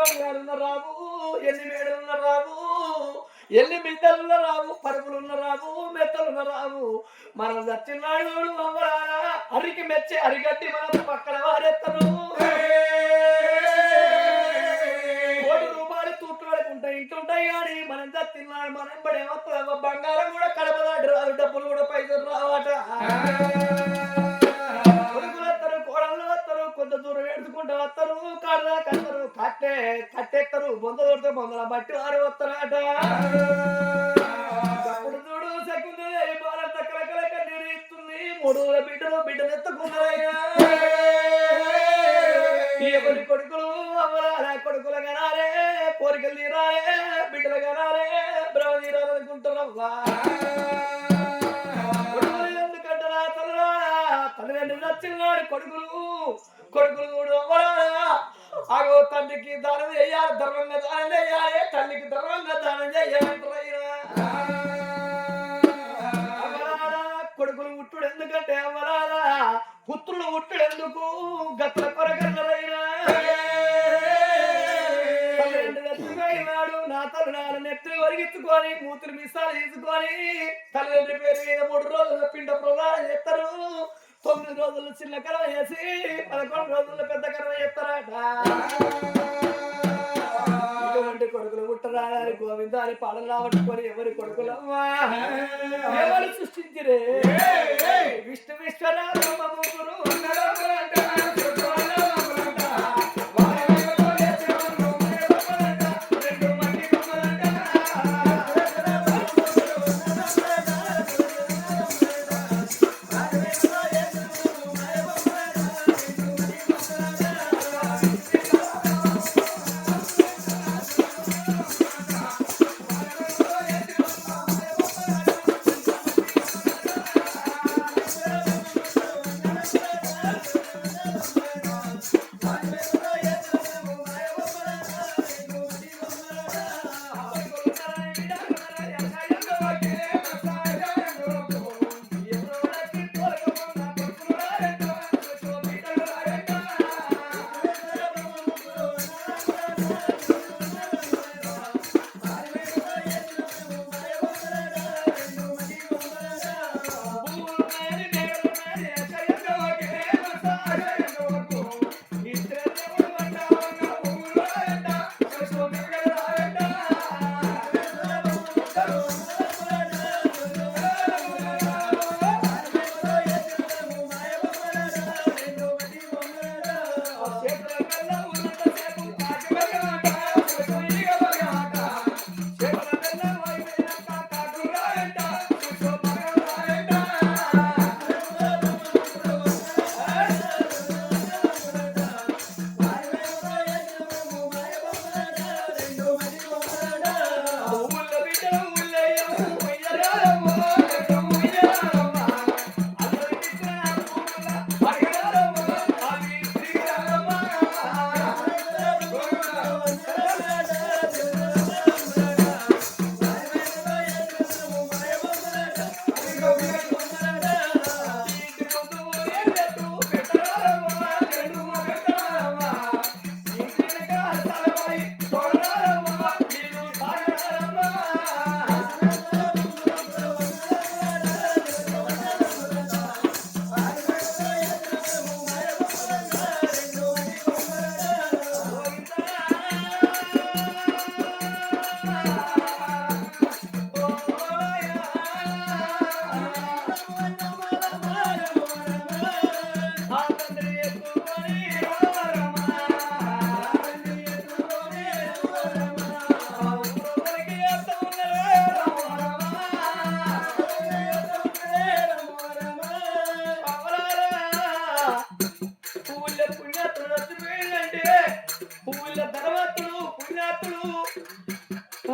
బంగారున్న రావు ఎన్ని మేడలున్న రావు ఎన్ని బిడ్డలున్న రావు పరుపులున్న రావు మెత్తలున్న రావు. మనం చచ్చినాడు అమ్మరారా అరికి మెచ్చి అరిగట్టి మనం పక్కన వారెత్తరు. కోటి రూపాయలు తూట్టుకుంటాయి ఇంటుంటాయి కానీ మనం చచ్చినాడు మనం పడే బంగారం కూడా కడపదాడు రాదు డబ్బులు కూడా పైసలు రావట. కట్టెత్తారు బొంద దొరితే బొందల బట్టి వారు వస్తారట. అప్పుడు చూడు కన్నీరు ఇస్తుంది మూడు బిడ్డలు బిడ్డలు ఎత్తుకున్నారయ్యా. ఎవరి కొడుకులు అవ్వరాలే కొడుకులు కనాలే కోరికలు తీరాలే బిడ్డలు కనాలే బ్రహ్మ తీరాలనుకుంటున్నావా ఎందుకంటారా తల్లిదండ్రులు నచ్చినాడు కొడుకులు. కొడుకులు కూడా అవ్వరా ఆగో తండ్రికి దానం చేయాలి ధర్మంగా దానం చేయాలి తల్లికి ధర్మంగా దానం చేయాలంటారా కొడుకులు ఉట్టుడు ఎందుకంటే అవ్వరారా పుత్రులు ఉట్టుడు ఎందుకు? గతుల కొరగలరైనా ఒరిగించుకొని మూతులు మిసాలు తీసుకొని తల్లిదండ్రి పేరు మీద మూడు రోజులు పిండ ప్రదానం చేస్తారు తొమ్మిది రోజులు చిన్న కర్ర వేసి పదకొండు రోజులు పెద్ద కర్ర చేస్తారట. ఇటువంటి కొడుకులు పుట్టరా అని గోవింద అని పాటలు రావట్టుకొని ఎవరి కొడుకులమ్మా? ఎవరు సృష్టించిరే? విష్ణు విశ్వరా బ్రహ్మ ముగ్గురు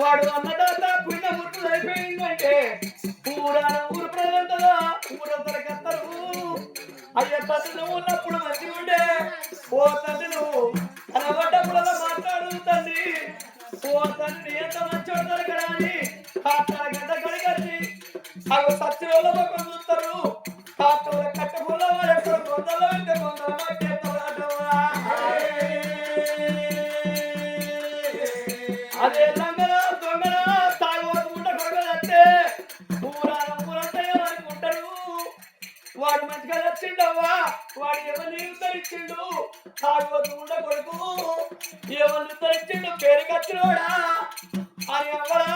వాడు అన్నదాత పుణ్యమూర్తులు అయిపోయిందంటే ఊరా ఊరు ప్రజలంతదా ఊరందరూ అయ్య తండ్రి నువ్వు ఉన్నప్పుడు మంచిగా ఉండే. ఓ తండ్రి నువ్వు అనబడ్డప్పుడల్లా మాట్లాడు తండ్రి ఓ తండ్రి ఎంత మంచోడు దొరకడా అని కాట్ల గడ్డ కడిగచ్చి అవి సత్యంలో ఒక చూస్తారు. వాడు మంచిగా వచ్చిండవ్వా? వాడు ఎవరిని ఉద్ధరించిండు? తాగబోతు ఉండ కొడుకు. ఎవరిని ఉద్ధరించిండు? పేరు కచ్చినోడా అని అవ్వరా